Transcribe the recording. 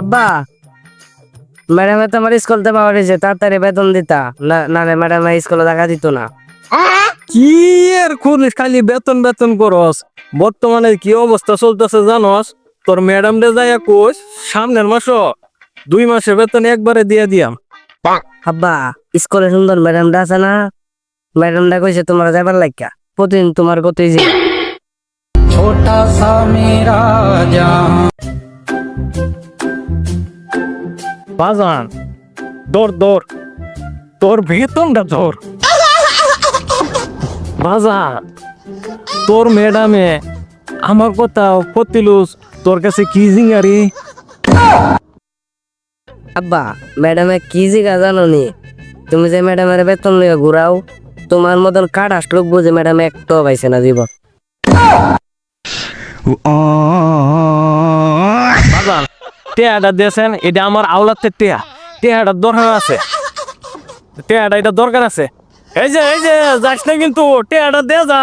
আব্বা ম্যাডামে তোমার স্কুল থেকে পাওয়া হয়েছে তাড়াতাড়ি বেতন দিতা। না না ম্যাডাম স্কুলে দেখা দিত না। কি আর খুলিস খালি বেতন বেতন করস। বর্তমানে কি অবস্থা চলতেছে জানস? তোর ম্যাডাম রে যায় কোস সামনের মাস দুই মাসের বেতন একবারে দিয়ে দিয়াম। আব্বা স্কুলে সুন্দর ম্যাডামটা আছে না? ম্যাডামটা কইছে তোমার যাবার লাগা প্রতিদিন তোমার কতই যে ছোটা সা মেরা বাজান দৌড় দৌড় তোর বেতনটা ধর বাজান তোর ম্যাডামে আমার কথা পতিলুস তোর কাছে কি জিঙ্গারি আব্বা ম্যাডামে কি জিগা জানো নি তুমি যে ম্যাডামের বেতন লিয়ে ঘুরাও তোমার মতন কাঠ আসলো বুঝে ম্যাডাম একটাও পাইছে না জীবন বাজান টেয়াটা দিয়েছেন, এটা আমার আওলাতের টেয়া। টেয়াটার দরকার আছে। টেয়াটা, এটা দরকার আছে। এই যে এই যে, যাস না কিন্তু, টেয়াটা দে যা।